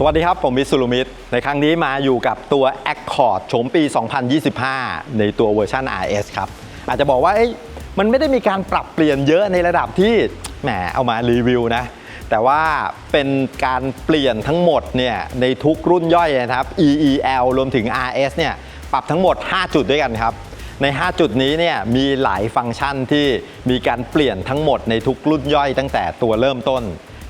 สวัสดีครับ ผมวิสุรุมิตร ในครั้งนี้มาอยู่กับตัว Accord โฉมปี 2025 ในตัวเวอร์ชัน RS ครับ อาจจะบอกว่ามันไม่ได้มีการปรับเปลี่ยนเยอะในระดับที่แหมเอามารีวิวนะ แต่ว่าเป็นการเปลี่ยนทั้งหมดเนี่ยในทุกรุ่นย่อยนะครับ EEL รวมถึง RS เนี่ยปรับทั้งหมด 5 จุดด้วยกันครับ ใน 5 จุดนี้เนี่ยมีหลายฟังก์ชันที่มีการเปลี่ยนทั้งหมดในทุกรุ่นย่อยตั้งแต่ตัวเริ่มต้น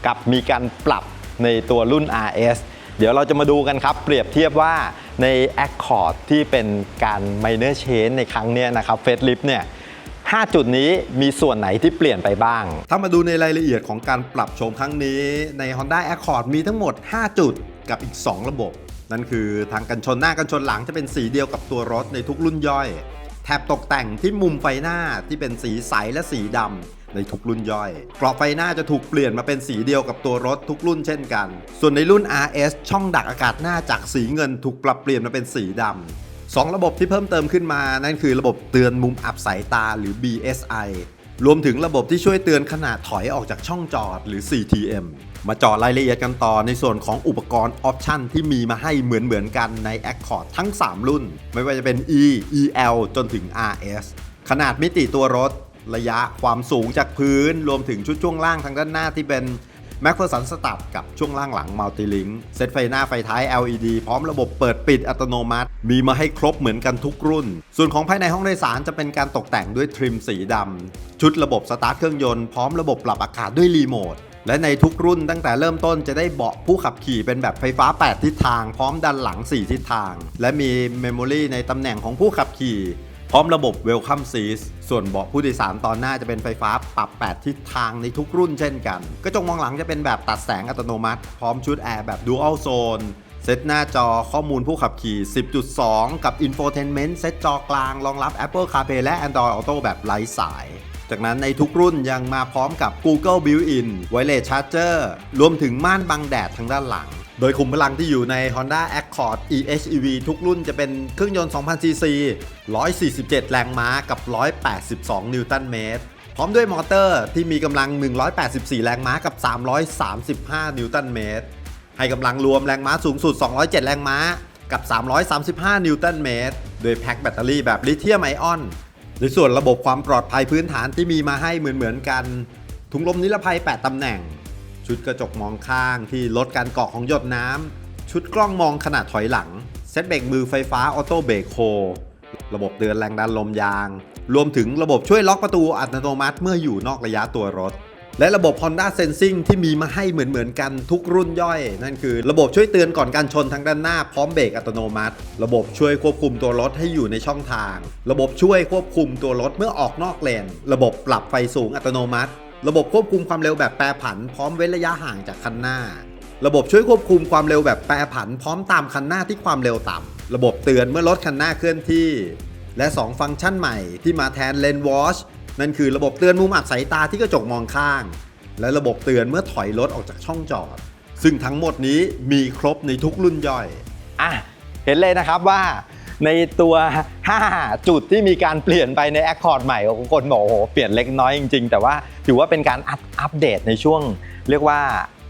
กับมีการปรับ ในตัวรุ่น RS เดี๋ยวเราจะมาดูกันครับ เปรียบเทียบว่าใน Accord ที่เป็นการ minor change ในครั้งนี้นะครับ Facelift เนี่ย5 จุดนี้มีส่วนไหนที่เปลี่ยนไปบ้าง ถ้ามาดูในรายละเอียดของการปรับโฉมครั้งนี้ใน Honda Accord มีทั้งหมด 5 จุดกับอีก 2 ระบบ นั่นคือทางกันชนหน้ากันชนหลังจะเป็นสีเดียวกับตัวรถในทุกรุ่นย่อย แถบตกแต่งที่มุมไฟหน้าที่เป็นสีใสและสีดำ ในทุกรุ่นย่อยกรอบไฟหน้าจะถูกเปลี่ยนมาเป็นสีเดียวกับตัวรถทุกรุ่นเช่นกัน ส่วนในรุ่น RS ช่องดักอากาศหน้าจากสีเงินถูกปรับเปลี่ยนมาเป็นสีดำสองระบบที่เพิ่มเติมขึ้นมา นั่นคือระบบเตือนมุมอับสายตาหรือ BSI รวมถึงระบบที่ช่วยเตือนขณะถอยออกจากช่องจอดหรือ CTM มาเจาะรายละเอียดกันต่อในส่วนของอุปกรณ์ออปชันที่มีมาให้เหมือนๆกันใน Accord ทั้ง 3 รุ่น ไม่ว่าจะเป็น E EL จนถึง RS ขนาดมิติตัวรถ ระยะความสูงจากพื้น รวมถึงชุดช่วงล่างทางด้านหน้าที่เป็นแม็กเฟอร์สันสตับกับช่วงล่างหลังมัลติลิงเซตไฟหน้าไฟท้าย LED พร้อมระบบเปิดปิดอัตโนมัติ มีมาให้ครบเหมือนกันทุกรุ่น ส่วนของภายในห้องโดยสารจะเป็นการตกแต่งด้วยทริมสีดำ ชุดระบบสตาร์ทเครื่องยนต์พร้อมระบบปรับอากาศด้วยรีโมทและในทุกรุ่นตั้งแต่เริ่มต้นจะได้เบาะผู้ขับขี่เป็นแบบไฟฟ้า 8 ทิศทาง พร้อมดันหลัง 4 ทิศทาง และมีเมมโมรีในตำแหน่งของผู้ขับขี่ พร้อมระบบ Welcome Seat ส่วนเบาะผู้โดยสารตอนหน้าจะเป็นไฟฟ้าปรับ 8 ทิศทางในทุกรุ่นเช่นกัน กระจกมองหลังจะเป็นแบบตัดแสงอัตโนมัติ พร้อมชุดแอร์แบบ Dual Zone เซตหน้าจอข้อมูลผู้ขับขี่ 10.2 กับ Infotainment เซตจอกลางรองรับ Apple CarPlay และ Android Auto แบบไร้สาย จากนั้นในทุกรุ่นยังมาพร้อมกับ Google Built-in Wireless Charger รวมถึงม่านบังแดดทางด้านหลัง โดยขุมพลังที่อยู่ใน Honda Accord EHEV ทุกรุ่นจะเป็นเครื่องยนต์ 2,000ซีซี147 แรงม้ากับ 182 นิวตันเมตร พร้อมด้วยมอเตอร์ที่มีกำลัง 184 แรงม้ากับ 335 นิวตันเมตร ให้กำลังรวมแรงม้าสูงสุด 207 แรงม้ากับ 335 นิวตันเมตร โดยแพ็คแบตเตอรี่แบบลิเธียมไอออน ในส่วนระบบความปลอดภัยพื้นฐานที่มีมาให้เหมือนๆกัน ถุงลมนิรภัย 8 ตำแหน่ง ชุดกระจกมองข้างที่ลดการเกาะของหยดน้ำ ชุดกล้องมองขนาดถอยหลัง เซตเบรกมือไฟฟ้าออโต้เบรกโฮระบบเตือนแรงดันลมยาง รวมถึงระบบช่วยล็อกประตูอัตโนมัติเมื่ออยู่นอกระยะตัวรถ และระบบ Honda Sensing ที่มีมาให้เหมือนๆกันทุกรุ่นย่อย นั่นคือระบบช่วยเตือนก่อนการชนทางด้านหน้าพร้อมเบรกอัตโนมัติ ระบบช่วยควบคุมตัวรถให้อยู่ในช่องทาง ระบบช่วยควบคุมตัวรถเมื่อออกนอกเลน ระบบปรับไฟสูงอัตโนมัติ ระบบควบคุมความเร็วแบบแปรผันพร้อมเว้นระยะห่างจากคันหน้า ระบบช่วยควบคุมความเร็วแบบแปรผันพร้อมตามคันหน้าที่ความเร็วต่ำ ระบบเตือนเมื่อรถคันหน้าเคลื่อนที่ และ 2 ฟังก์ชันใหม่ที่มาแทนเลนวอชนั่นคือระบบเตือนมุมอับสายตาที่กระจกมองข้าง และระบบเตือนเมื่อถอยรถออกจากช่องจอด ซึ่งทั้งหมดนี้มีครบในทุกรุ่นย่อย อะ เห็นเลยนะครับว่า ในตัว 5 จุดที่มีการเปลี่ยนไปใน Accord ใหม่ของคนบอกโอ้โหเปลี่ยนเล็กน้อยจริง ๆ แต่ว่าถือว่าเป็นการอัปอัปเดตในช่วง เรียกว่า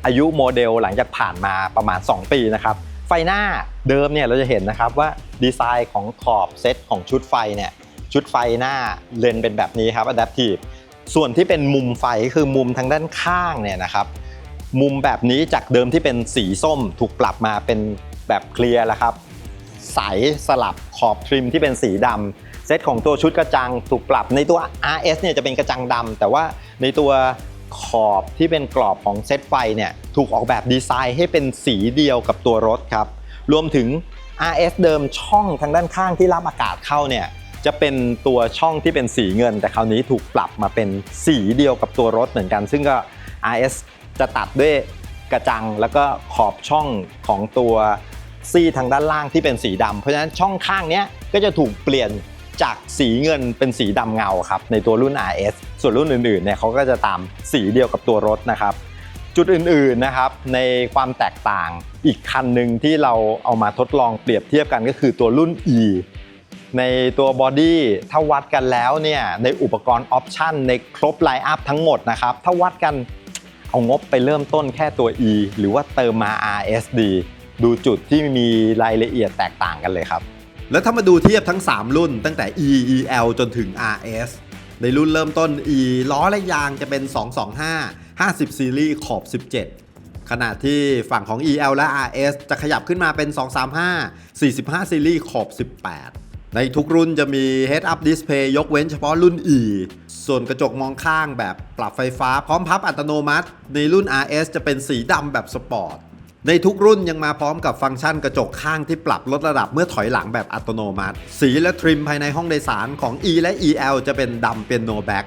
อายุโมเดลหลังจากผ่านมาประมาณ 2 ปีนะครับไฟหน้าเดิมเนี่ยเราจะเห็นนะครับว่าดีไซน์ของขอบเซตของชุดไฟเนี่ยชุดไฟหน้าเลนเป็นแบบนี้ครับ Adaptive ส่วนที่เป็นมุมไฟคือมุมทางด้านข้างเนี่ยนะครับ มุมแบบนี้จากเดิมที่เป็นสีส้มถูกปรับมาเป็นแบบเคลียร์แล้วครับ ใสสลับขอบทริมที่เป็นสีดำเซตของตัวชุดกระจังถูกปรับในตัว RS เนี่ยจะเป็นกระจังดำแต่ว่าในตัวขอบที่เป็นกรอบของเซตไฟเนี่ยถูกออกแบบดีไซน์ให้เป็นสีเดียวกับตัวรถครับ รวมถึง RS เดิมช่องทางด้านข้างที่รับอากาศเข้าเนี่ยจะเป็นตัวช่องที่เป็นสีเงิน แต่คราวนี้ถูกปรับมาเป็นสีเดียวกับตัวรถเหมือนกัน ซึ่งก็ RS จะตัดด้วยกระจังแล้วก็ขอบช่องของตัว ซี่ทางด้านล่างที่เป็นสีดำเพราะฉะนั้นช่องข้างเนี้ยก็จะถูกเปลี่ยนจากสีเงินเป็นสีดำเงาครับในตัวรุ่น RS ส่วนรุ่นอื่นๆเนี่ยเขาก็จะตามสีเดียวกับตัวรถนะครับ จุดอื่นๆนะครับในความแตกต่างอีกคันหนึ่งที่เราเอามาทดลองเปรียบเทียบกันก็คือตัวรุ่น E ในตัวบอดี้ถ้าวัดกันแล้วเนี่ยในอุปกรณ์ออปชันในครบไลน์อัพทั้งหมดนะครับถ้าวัดกันเอางบไปเริ่มต้นแค่ตัว E หรือว่าเติมมา RSD ดูจุดที่มีรายละเอียดแตกต่างกันเลยครับ แล้วถ้ามาดูเทียบทั้ง 3 รุ่นตั้งแต่ E EL จนถึง RS ในรุ่นเริ่มต้น E ล้อและยางจะเป็น 225 50 ซีรีส์ขอบ 17 ขณะที่ฝั่งของ EL และ RS จะขยับขึ้นมาเป็น 235 45 ซีรีส์ขอบ 18 ในทุกรุ่นจะมี Head Up Display ยกเว้นเฉพาะรุ่น E ส่วนกระจกมองข้างแบบปรับไฟฟ้าพร้อมพับอัตโนมัติ ในรุ่น RS จะเป็นสีดำแบบสปอร์ต ในทุกรุ่นยังมาพร้อมกับฟังก์ชันกระจกข้างที่ปรับลดระดับเมื่อถอยหลังแบบอัตโนมัติ สีและทริมภายในห้องโดยสารของ E และ EL จะเป็นดำเปียโนแบ็ก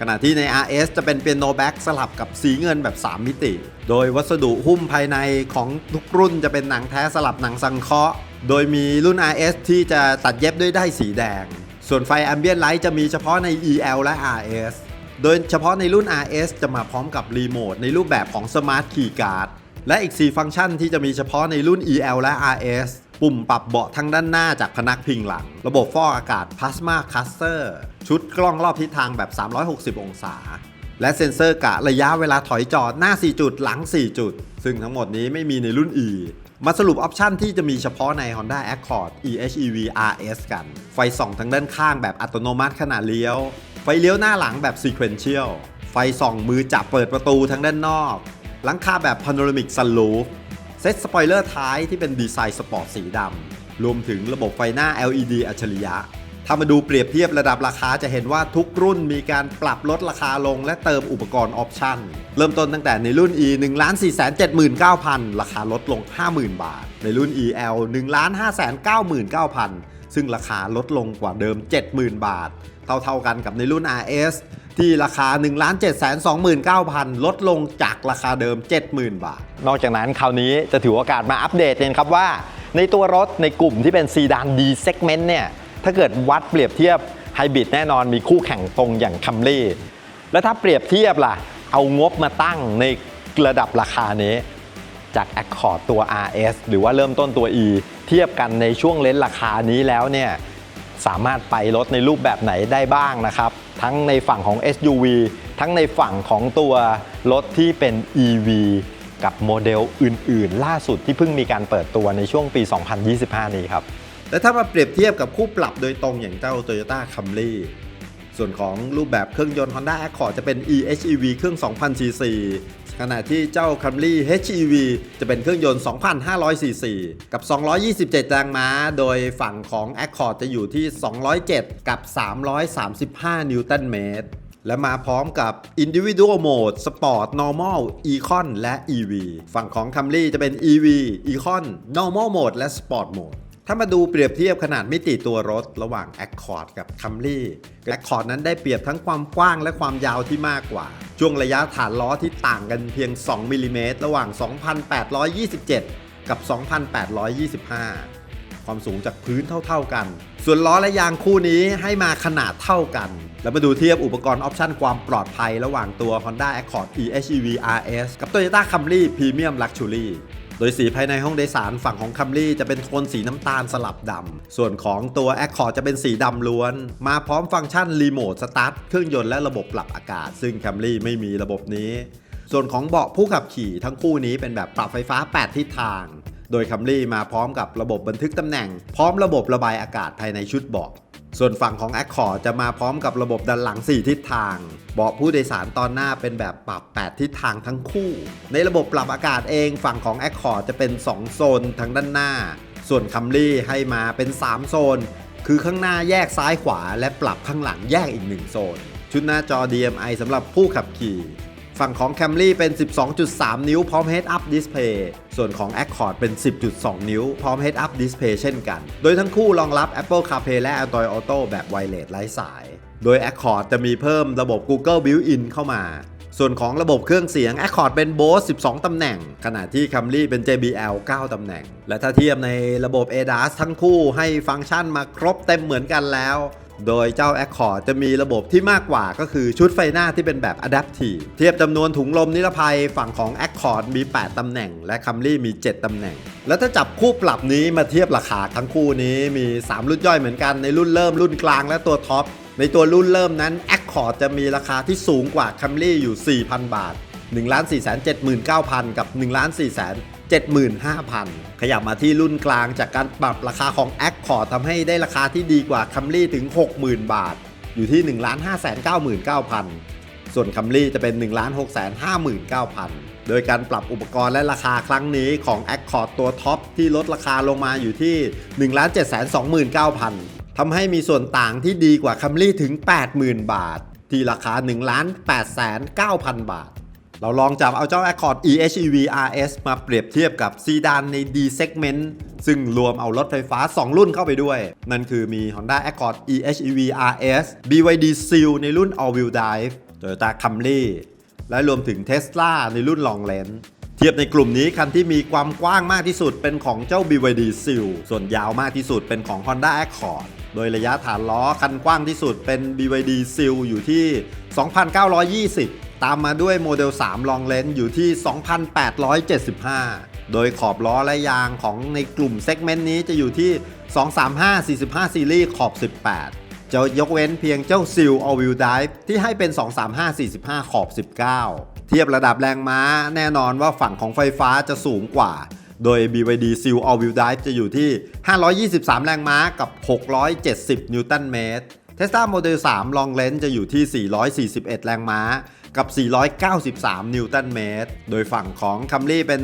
ขณะที่ใน RS จะเป็นเปียโนแบ็กสลับกับสีเงินแบบ 3 มิติ โดยวัสดุหุ้มภายในของทุกรุ่นจะเป็นหนังแท้สลับหนังสังเคราะห์ โดยมีรุ่น RS ที่จะตัดเย็บด้วยได้สีแดง ส่วนไฟแอมเบียนไลท์จะมีเฉพาะใน EL และ RS โดยเฉพาะในรุ่น RS จะมาพร้อมกับรีโมทในรูปแบบของ Smart Key Guard และอีก 4 ฟังก์ชันที่จะมีเฉพาะในรุ่น EL และ RS ปุ่มปรับเบาะทางด้านหน้าจากพนักพิงหลัง ระบบฟอกอากาศ Plasma Cluster ชุดกล้องรอบทิศทางแบบ 360 องศา และเซ็นเซอร์กะระยะเวลาถอยจอดหน้า 4 จุด หลัง 4 จุด ซึ่งทั้งหมดนี้ไม่มีในรุ่น E มาสรุปออปชันที่จะมีเฉพาะใน Honda Accord EHEV RS กัน ไฟส่องทางด้านข้างแบบอัตโนมัติขณะเลี้ยว ไฟเลี้ยวหน้าหลังแบบ Sequential ไฟส่องมือจับเปิดประตูทางด้านนอก หลังคาแบบ Panoramic Sunroof เซตสปอยเลอร์ท้ายที่เป็นดีไซน์สปอร์ตสีดำรวมถึงระบบไฟหน้า LED อัจฉริยะ ถ้ามาดูเปรียบเทียบระดับราคาจะเห็นว่าทุกรุ่นมีการปรับลดราคาลงและเติมอุปกรณ์ออปชั่น เริ่มต้นตั้งแต่ในรุ่น E 1 4 7 9 0 0 0 ราคาลดลง 50,000 บาท ในรุ่น EL 1 5 9 9 0 0 0 ซึ่งราคาลดลงกว่าเดิม 70,000 บาท เท่าๆกันกับในรุ่น RS ที่ราคา 1 7 2 9 0 0 0 ลดลงจากราคาเดิม 70,000 บาท นอกจากนั้นคราวนี้จะถือโอกาสมาอัปเดตกันครับว่า ในตัวรถในกลุ่มที่เป็นซีดาน D segment เนี่ยถ้าเกิดวัดเปรียบเทียบไฮบริดแน่นอนมีคู่แข่งตรงอย่างคัมรี่แล้วถ้าเปรียบเทียบล่ะ เอางบมาตั้งในระดับราคานี้ จาก Accord ตัว RS หรือว่าเริ่มต้นตัว E เทียบกันในช่วงเลนราคานี้แล้วเนี่ยสามารถไปรถในรูปแบบไหนได้บ้างนะครับ ทั้งในฝั่งของ SUV ทั้งในฝั่งของตัวรถที่เป็น EV กับโมเดลอื่น ๆ ล่าสุดที่เพิ่งมีการเปิดตัวในช่วงปี 2025 นี้ครับ และถ้ามาเปรียบเทียบกับคู่ปรับโดยตรงอย่างเจ้า Toyota Camry ส่วนของรูปแบบเครื่องยนต์ Honda Accord จะเป็น eHEV เครื่อง 2,000 cc ขณะที่เจ้า Camry HEV จะเป็นเครื่องยนต์ 2,500 cc กับ 227 แรงม้า โดยฝั่งของ Accord จะอยู่ที่ 207 กับ 335 นิวตันเมตร และมาพร้อมกับ Individual Mode Sport Normal Econ และ EV ฝั่งของ Camry จะเป็น EV Econ Normal Mode และ Sport Mode ถ้ามาดูเปรียบเทียบขนาดมิติตัวรถ ระหว่าง Accord กับ Camry Accord นั้นได้เปรียบทั้งความกว้างและความยาวที่มากกว่า ช่วงระยะฐานล้อที่ต่างกันเพียง 2 มิลลิเมตรระหว่าง 2,827 กับ 2,825 ความสูงจากพื้นเท่าๆกัน ส่วนล้อและยางคู่นี้ให้มาขนาดเท่ากัน แล้วมาดูเทียบอุปกรณ์ออปชั่นความปลอดภัย ระหว่างตัว Honda Accord eHEV RS กับ Toyota Camry Premium Luxury ดยสีภายในห้องโดยสารฝั่งของคัมรี่จะเป็นโทนสีน้ำตาลสลับดำ ส่วนของตัว Accord จะเป็นสีดำล้วน มาพร้อมฟังก์ชันรีโมทสตาร์ทเครื่องยนต์และระบบปรับอากาศ ซึ่งคัมรี่ไม่มีระบบนี้ ส่วนของเบาะผู้ขับขี่ทั้งคู่นี้เป็นแบบปรับไฟฟ้า 8 ทิศทาง โดยคัมรี่มาพร้อมกับระบบบันทึกตำแหน่ง พร้อมระบบระบายอากาศภายในชุดเบาะส่วนฝั่งของ Accord จะมาพร้อมกับระบบดันหลัง 4 ทิศทาง เบาะผู้โดยสารตอนหน้าเป็นแบบปรับ 8 ทิศทางทั้งคู่ ในระบบปรับอากาศเองฝั่งของ Accord จะเป็น 2 โซนทางด้านหน้า ส่วนคัมรี่ให้มาเป็น 3 โซน คือข้างหน้าแยกซ้ายขวา และปรับข้างหลังแยกอีก 1 โซน ชุดหน้าจอ DMI สำหรับผู้ขับขี่ ฝั่งของ Camry เป็น 12.3 นิ้วพร้อม Head Up Display ส่วนของ Accord เป็น 10.2 นิ้ว พร้อม Head Up Display เช่นกัน โดยทั้งคู่รองรับ Apple CarPlay และ Android Auto แบบ Wireless ไร้สาย โดย Accord จะมีเพิ่มระบบ Google Built-in เข้ามา ส่วนของระบบเครื่องเสียง Accord เป็น Bose 12 ตำแหน่ง ขณะที่ Camry เป็น JBL 9 ตำแหน่ง และถ้าเทียบในระบบ ADAS ทั้งคู่ให้ฟังก์ชันมาครบเต็มเหมือนกันแล้ว โดยเจ้า Accord จะมีระบบที่มากกว่าก็คือชุดไฟหน้าที่เป็นแบบ Adaptive เทียบจำนวนถุงลมนิรภัยฝั่งของ Accord มี 8ตำแหน่ง และ Camry มี 7ตำแหน่ง แล้วถ้าจับคู่ปรับนี้มาเทียบราคาทั้งคู่นี้มี 3 รุ่นย่อยเหมือนกันในรุ่นเริ่มรุ่นกลางและตัวท็อปในตัวรุ่นเริ่มนั้น Accord จะมีราคาที่สูงกว่า Camry อยู่ 4,000 บาท 1 4 7 9 0 0 0 กับ 1 4 75,000 ขยับมาที่รุ่นกลางจากการปรับราคาของ Accord ทำให้ได้ราคาที่ดีกว่า Camry ถึง 60,000 บาท อยู่ที่ 1,599,000 ส่วน Camry จะเป็น 1 6 5 9 0 0 0 โดยการปรับอุปกรณ์และราคาครั้งนี้ของ Accord ตัวท็อปที่ลดราคาลงมาอยู่ที่ 1 7 2 9 0 0 0 ทำให้มีส่วนต่างที่ดีกว่า Camry ถึง 80,000 บาท ที่ราคา 1 8 9 0 0 0 บาท เราลองจับเอาเจ้า Accord EHEV RS มาเปรียบเทียบกับซีดานใน D segment ซึ่งรวมเอารถไฟฟ้า 2 รุ่นเข้าไปด้วย นั่นคือมี Honda Accord EHEV RS BYD Seal ในรุ่น All Wheel Drive Toyota Camry และรวมถึง Tesla ในรุ่น Long Range เทียบในกลุ่มนี้คันที่มีความกว้างมากที่สุดเป็นของเจ้า BYD Seal ส่วนยาวมากที่สุดเป็นของ Honda Accord โดยระยะฐานล้อคันกว้างที่สุดเป็น BYD Seal อยู่ที่ 2,920 ตามมาด้วยโมเดล 3 Long Range อยู่ที่ 2,875 โดยขอบล้อและยางของในกลุ่มเซกเมนต์นี้จะอยู่ที่ 235 45 ซีรีส์ขอบ 18 จะยกเว้นเพียงเจ้า Seal All Wheel Drive ที่ให้เป็น 235 45 ขอบ 19 เทียบระดับแรงม้าแน่นอนว่าฝั่งของไฟฟ้าจะสูงกว่า โดย BYD Seal All Wheel Drive จะอยู่ที่ 523 แรงม้ากับ 670 นิวตันเมตร Tesla Model 3 Long Range จะอยู่ที่ 441 แรงม้า กับ 493 นิวตันเมตร โดยฝั่งของ Camry เป็น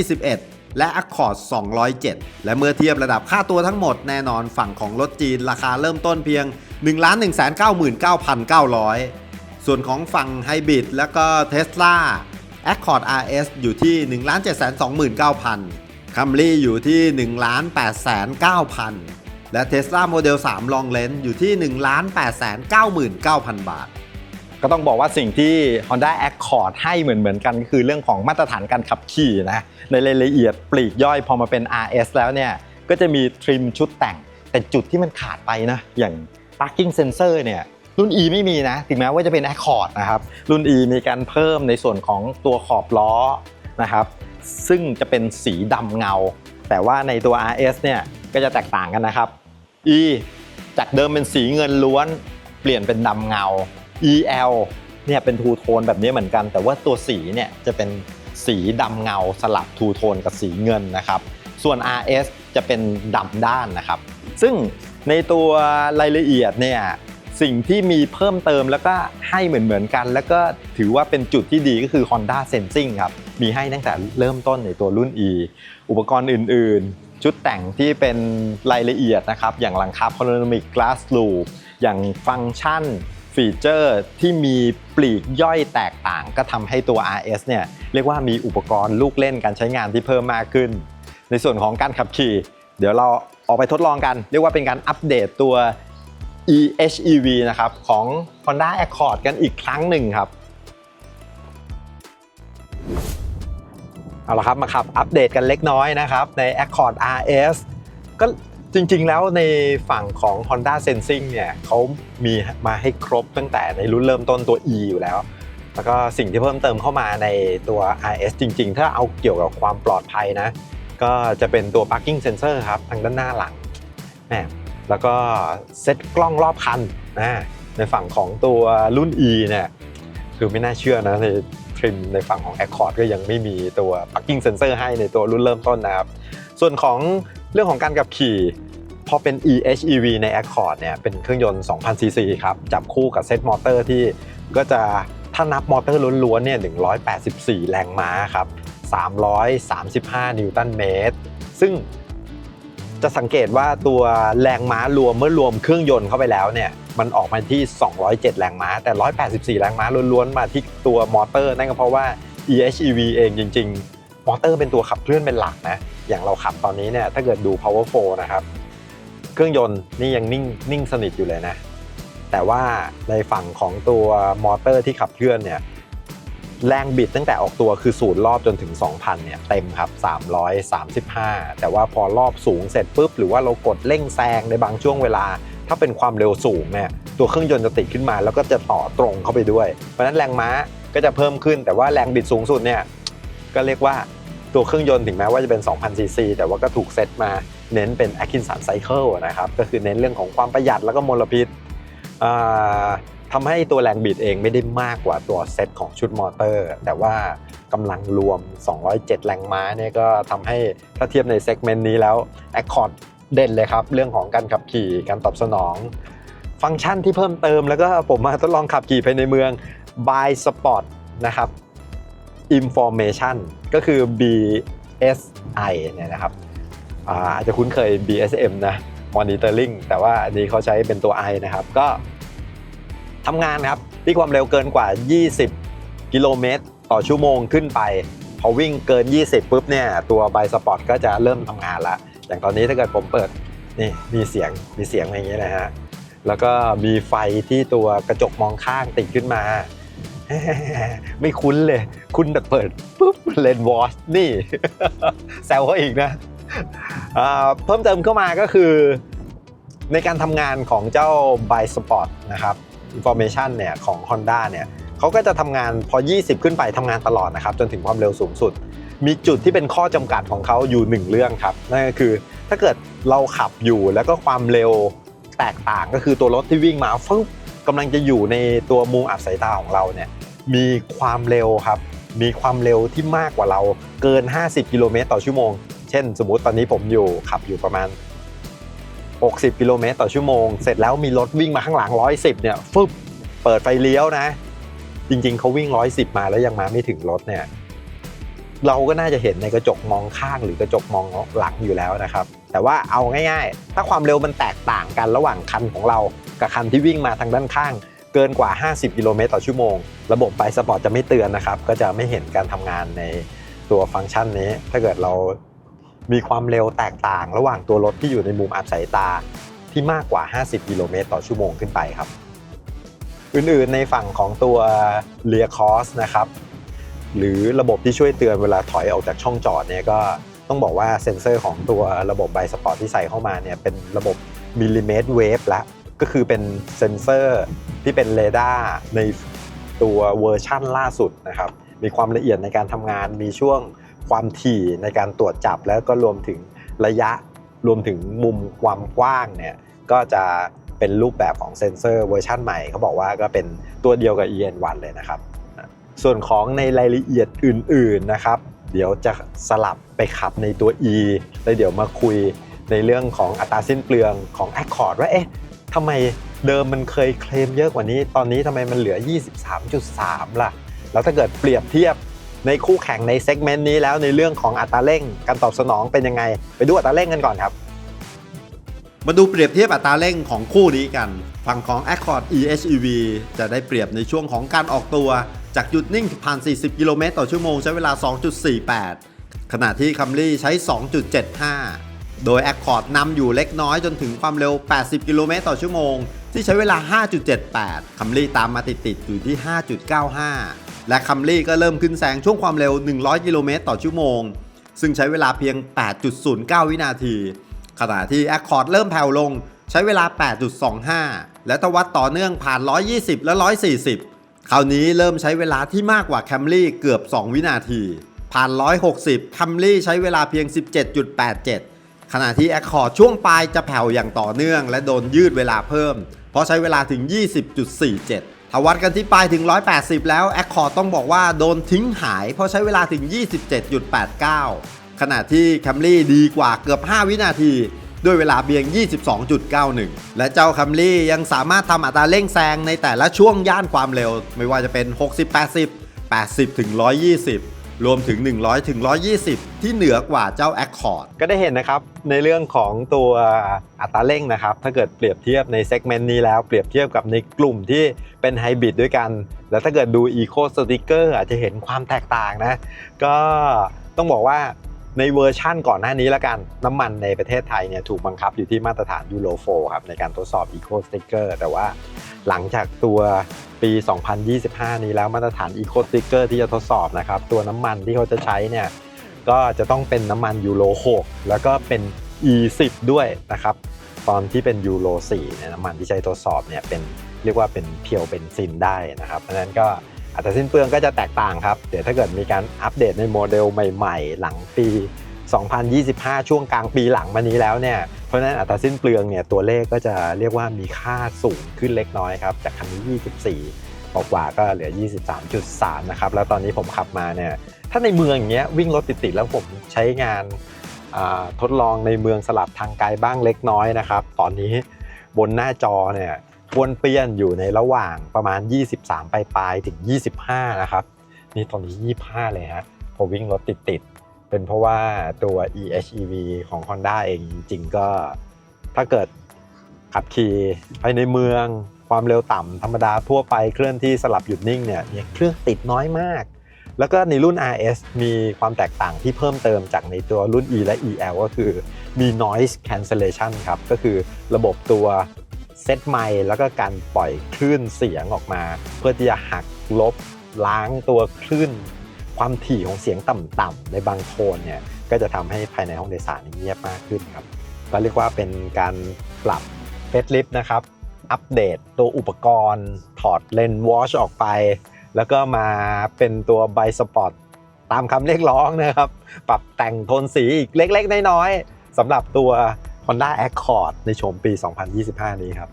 221และ Accord 207 และเมื่อเทียบระดับค่าตัวทั้งหมดแน่นอนฝั่งของรถจีนราคาเริ่มต้นเพียง 1,199,900 ส่วนของฝั่ง Hybrid แล้วก็ Tesla Accord RS อยู่ที่ 1 7 2 9 0 0 0 Camry อยู่ที่ 1 8 9 0 0 0 และ Tesla Model 3 Long Range อยู่ที่ 1 8 9 9 0 0 0 บาท ก็ต้องบอกว่าสิ่งที่ Honda Accord ให้เหมือนเหมือนๆกันก็คือเรื่องของมาตรฐานการขับขี่นะในรายละเอียดปลีกย่อยพอมาเป็น RS แล้วเนี่ยก็จะมีทริมชุดแต่ง แต่จุดที่มันขาดไปนะอย่าง parking sensor เนี่ยรุ่น E ไม่มีนะถึงแม้ว่าจะเป็น Accord นะครับรุ่น E มีการเพิ่มในส่วนของตัวขอบล้อนะครับซึ่งจะเป็นสีดำเงา แต่ว่าในตัว RS เนี่ยก็จะแตกต่างกันนะครับ E จากเดิมเป็นสีเงินล้วน เปลี่ยนเป็นดำเงา EL เนี่ยเป็นทูโทนแบบนี้เหมือนกัน แต่ว่าตัวสีเนี่ยจะเป็นสีดำเงาสลับทูโทนกับสีเงินนะครับ ส่วน RS จะเป็นดำด้านนะครับ ซึ่งในตัวรายละเอียดเนี่ยสิ่งที่มีเพิ่มเติมแล้วก็ให้เหมือนเหมือนๆกัน แล้วก็ถือว่าเป็นจุดที่ดีก็คือ Honda Sensing ครับ มีให้ตั้งแต่เริ่มต้นในตัวรุ่น E อุปกรณ์อื่น ๆ ชุดแต่งที่เป็นรายละเอียดนะครับ อย่างหลังคา Panoramic Glass Roof อย่างฟังก์ชัน ฟีเจอร์ที่มีปลีกย่อยแตกต่าง ก็ทำให้ตัว RS เนี่ยเรียกว่ามีอุปกรณ์ลูกเล่นการใช้งานที่เพิ่มมากขึ้น ในส่วนของการขับขี่ เดี๋ยวเราออกไปทดลองกัน เรียกว่าเป็นการอัปเดตตัว EHEV นะครับของ Honda Accord กันอีกครั้งหนึ่งครับเอาละครับมาขับอัปเดตกันเล็กน้อยนะครับใน Accord RS ก็ จริงๆ แล้วในฝั่งของ Honda Sensing เนี่ยเขามีมาให้ครบตั้งแต่ในรุ่นเริ่มต้นตัว E อยู่แล้ว แล้วก็สิ่งที่เพิ่มเติมเข้ามาในตัว RS จริง ๆ ถ้าเอาเกี่ยวกับความปลอดภัยนะ ก็จะเป็นตัว parking sensor ครับ ทางด้านหน้าหลังแหมแล้วก็เซตกล้องรอบคันนะในฝั่งของตัวรุ่น E เนี่ยคือไม่น่าเชื่อนะในทริมในฝั่งของ Accord ก็ยังไม่มีตัว parking sensor ให้ในตัวรุ่นเริ่มต้นนะครับ ส่วนของ เรื่องของการขับขี่พอเป็น EHEV ใน Accord เนี่ยเป็นเครื่องยนต์ 2,000ซีซีครับจับคู่กับเซตมอเตอร์ที่ก็จะถ้านับมอเตอร์ล้วนๆเนี่ย184 แรงม้าครับ 335 นิวตันเมตร ซึ่งจะสังเกตว่าตัวแรงม้ารวมเมื่อรวมเครื่องยนต์เข้าไปแล้วเนี่ยมันออกมาที่ 207 แรงม้า แต่ 184 แรงม้าล้วนๆ มาที่ตัวมอเตอร์ นั่นก็เพราะว่า EHEV เองจริง ๆ มอเตอร์เป็นตัวขับเคลื่อนเป็นหลักนะ อย่างเราขับตอนนี้เนี่ยถ้าเกิดดู power flow นะครับ เครื่องยนต์นี่ยังนิ่งนิ่งสนิทอยู่เลยนะ แต่ว่าในฝั่งของตัวมอเตอร์ที่ขับเคลื่อนเนี่ยแรงบิดตั้งแต่ออกตัวคือศูนย์รอบจนถึง 2,000เนี่ยเต็มครับ 335 แต่ว่าพอรอบสูงเสร็จปุ๊บ หรือว่าเรากดเร่งแซงในบางช่วงเวลา ถ้าเป็นความเร็วสูงเนี่ยตัวเครื่องยนต์จะติดขึ้นมา แล้วก็จะต่อตรงเข้าไปด้วย เพราะฉะนั้นแรงม้าก็จะเพิ่มขึ้นแต่ว่าแรงบิดสูงสุดเนี่ย ก็เรียกว่าตัวเครื่องยนต์ถึงแม้ว่าจะเป็น 2,000 ซีซี แต่ว่าก็ถูกเซตมาเน้นเป็น Atkinson Cycle นะครับ ก็คือเน้นเรื่องของความประหยัดแล้วก็มลพิษทำให้ตัวแรงบิดเองไม่ได้มากกว่าตัวเซตของชุดมอเตอร์ แต่ว่ากำลังรวม 207 แรงม้าเนี่ยก็ทำให้ถ้าเทียบในเซกเมนต์นี้แล้ว Accord เด่นเลยครับ เรื่องของการขับขี่การตอบสนอง ฟังก์ชันที่เพิ่มเติมแล้วก็ผมมาทดลองขับขี่ภายในเมือง by Sport นะครับ Information ก็คือ BSI เนี่ยนะครับอาจจะคุ้นเคย BSM นะ Monitoring แต่ว่าอันนี้เขาใช้เป็นตัว I นะครับก็ทำงานครับที่ความเร็วเกินกว่า 20 กิโลเมตร ต่อชั่วโมงขึ้นไป พอวิ่งเกิน 20ปุ๊บเนี่ยตัว By Spot ก็จะเริ่มทำงานละอย่างตอนนี้ถ้าเกิดผมเปิดนี่มีเสียงมีเสียงอย่างนี้ยนะฮะแล้วก็มีไฟที่ตัวกระจกมองข้างติดขึ้นมา ไม่คุ้นเลย คุณแต่เปิดปุ๊บเลนวอชนี่ แซวเขาอีกนะเพิ่มเติมเข้ามาก็คือ ในการทำงานของเจ้า By Spot นะครับ Information เนี่ยของ Honda เนี่ยเขาก็จะทำงานพอ 20 ขึ้นไปทำงานตลอดนะครับ จนถึงความเร็วสูงสุด มีจุดที่เป็นข้อจำกัดของเขาอยู่หนึ่งเรื่องครับ นั่นก็คือถ้าเกิดเราขับอยู่แล้วก็ความเร็วแตกต่างก็คือตัวรถที่วิ่งมาฟึบ กำลังจะอยู่ในตัวมุมอับสายตาของเราเนี่ยมีความเร็วครับ มีความเร็วที่มากกว่าเราเกิน 50 กิโลเมตรต่อชั่วโมง เช่น สมมติตอนนี้ผมอยู่ขับอยู่ประมาณ 60 กิโลเมตรต่อชั่วโมง เสร็จแล้วมีรถวิ่งมาข้างหลัง 110 เนี่ยฟึบเปิดไฟเลี้ยวนะ จริงๆเขาวิ่ง 110 มาแล้วยังมาไม่ถึงรถเนี่ยเราก็น่าจะเห็นในกระจกมองข้างหรือกระจกมองหลังอยู่แล้วนะครับ แต่ว่าเอาง่าย ๆ ถ้าความเร็วมันแตกต่างกันระหว่างคันของเรา กับคันที่วิ่งมาทางด้านข้าง เกินกว่า 50 กิโลเมตรต่อชั่วโมง ระบบไฟสปอร์ตจะไม่เตือนนะครับ ก็จะไม่เห็นการทำงานในตัวฟังก์ชันนี้ ถ้าเกิดเรามีความเร็วแตกต่าง ระหว่างตัวรถที่อยู่ในมุมอับสายตาที่มากกว่า 50 กิโลเมตรต่อชั่วโมงขึ้นไปครับ อื่นๆในฝั่งของตัวเลียคอสนะครับ หรือระบบที่ช่วยเตือนเวลาถอยออกจากช่องจอดเนี่ยก็ต้องบอกว่าเซ็นเซอร์ของตัวระบบไบสปอร์ตที่ใส่เข้ามาเนี่ยเป็นระบบมิลลิเมตรเวฟละ ก็คือเป็นเซ็นเซอร์ที่เป็นเรดาร์ในตัวเวอร์ชั่นล่าสุดนะครับ มีความละเอียดในการทำงาน มีช่วงความถี่ในการตรวจจับ แล้วก็รวมถึงระยะ รวมถึงมุมความกว้างเนี่ย ก็จะเป็นรูปแบบของเซ็นเซอร์เวอร์ชันใหม่ เขาบอกว่าก็เป็นตัวเดียวกับ EN1 เลยนะครับ ส่วนของในรายละเอียดอื่น ๆนะครับ เดี๋ยวจะสลับไปขับในตัว E แล้วเดี๋ยวมาคุยในเรื่องของอัตราสิ้นเปลืองของ Accord ว่าเอ๊ะ ทำไมเดิมมันเคยเคลมเยอะกว่านี้ ตอนนี้ทำไมมันเหลือ 23.3 ล่ะ แล้วถ้าเกิดเปรียบเทียบในคู่แข่งในเซกเมนต์นี้แล้วในเรื่องของอัตราเร่งการตอบสนองเป็นยังไง ไปดูอัตราเร่งกันก่อนครับ มาดูเปรียบเทียบอัตราเร่งของคู่นี้กัน ฝั่งของ Accord EHEV จะได้เปรียบในช่วงของการออกตัว จากหยุดนิ่งผ่าน 40 กิโลเมตรต่อชั่วโมงใช้เวลา 2.48 ขณะที่ Camry ใช้ 2.75 โดย Accord นำอยู่เล็กน้อยจนถึงความเร็ว 80 กิโลเมตรต่อชั่วโมง ที่ใช้เวลา 5.78 Camry ตามมาติดๆอยู่ที่ 5.95 และ Camry ก็เริ่มขึ้นแซงช่วงความเร็ว 100 กิโลเมตรต่อชั่วโมง ซึ่งใช้เวลาเพียง 8.09 วินาที ขณะที่ Accord เริ่มแผ่วลง ใช้เวลา 8.25 และตวัดต่อเนื่องผ่าน 120 และ 140 คราวนี้เริ่มใช้เวลาที่มากกว่า Camry เกือบ 2 วินาที ผ่าน 160 Camry ใช้เวลาเพียง 17.87 ขณะที่ Accord ช่วงปลายจะแผ่วอย่างต่อเนื่อง และโดนยืดเวลาเพิ่ม เพราะใช้เวลาถึง 20.47 ถ้าวัดกันที่ปลายถึง 180 แล้ว Accord ต้องบอกว่าโดนทิ้งหาย เพราะใช้เวลาถึง 27.89 ขณะที่ Camry ดีกว่าเกือบ 5 วินาทีด้วยเวลาเพียง 22.91 และเจ้า Camry ยังสามารถทำอัตราเร่งแซงในแต่ละช่วงย่านความเร็ว ไม่ว่าจะเป็น 60-80 80ถึง120 รวมถึง 100 ถึง 120 ที่เหนือกว่าเจ้า Accord ก็ได้เห็นนะครับในเรื่องของตัวอัตราเร่งนะครับ ถ้าเกิดเปรียบเทียบในเซกเมนต์นี้แล้วเปรียบเทียบกับในกลุ่มที่เป็นไฮบริดด้วยกัน แล้วถ้าเกิดดู Eco Sticker อาจจะเห็นความแตกต่างนะ ก็ต้องบอกว่า ในเวอร์ชั่นก่อนหน้านี้ละกัน น้ำมันในประเทศไทยเนี่ยถูกบังคับอยู่ที่มาตรฐานยูโร4ครับในการทดสอบ Eco Sticker แต่ว่าหลังจากตัวปี 2025 นี้แล้วมาตรฐาน Eco Sticker ที่จะทดสอบนะครับตัวน้ำมันที่เขาจะใช้เนี่ยก็จะต้องเป็นน้ำมันยูโร6แล้วก็เป็น E10 ด้วยนะครับตอนที่เป็นยูโร4เนี่ยน้ำมันที่ใช้ทดสอบเนี่ยเป็นเรียกว่าเป็นเพียวเบนซินได้นะครับเพราะฉะนั้นก็ อัตราสิ้นเปลืองก็จะแตกต่างครับ เดี๋ยวถ้าเกิดมีการอัปเดตในโมเดลใหม่ ๆ หลังปี 2025 ช่วงกลางปีหลังมานี้แล้วเนี่ยถราะฉะนั้นอัตราสิ้นเปลืองเนี่ยตัวเลขก็จะเรียกว่ามีค่าสูงขึ้นเล็กน้อยครับจากคันนี้ 24กว่าก็เหลือ 23.3 นะครับ แล้วตอนนี้ผมขับมาเนี่ยถ้าในเมืองอย่างเงี้ยวิ่งรถติดๆแล้วผมใช้งานทดลองในเมืองสลับทางไกลบ้างเล็กน้อยนะครับ ตอนนี้บนหน้าจอเนี่ย วนเปี้ยนอยู่ในระหว่างประมาณ 23 ปลายๆถึง 25 นะครับ นี่ตอนนี้ 25 เลยฮะผมวิ่งรถติดๆ เป็นเพราะว่าตัว EHEV ของ Honda เองจริงๆ ก็ถ้าเกิดขับขี่ไปในเมืองความเร็วต่ำธรรมดาทั่วไปเคลื่อนที่สลับหยุดนิ่งเนี่ยเครื่องติดน้อยมาก แล้วก็ในรุ่น RS มีความแตกต่างที่เพิ่มเติมจากในตัวรุ่น E และ EL ก็คือมี noise cancellation ครับ ก็คือระบบตัว เซตไมค์แล้วก็การปล่อยคลื่นเสียงออกมา เพื่อที่จะหักลบล้างตัวคลื่น ความถี่ของเสียงต่ำๆในบางโทนเนี่ยก็จะทำให้ภายในห้องโดยสารเงียบมากขึ้นครับก็เรียกว่าเป็นการปรับเฟสลิฟนะครับอัปเดตตัวอุปกรณ์ถอดเลนส์วอชออกไป แล้วก็มาเป็นตัวไบสปอร์ตตามคำเรียกร้องนะครับ ปรับแต่งโทนสีอีกเล็กๆ น้อยๆสำหรับตัว Honda Accord ในโฉมปี 2025 นี้ครับ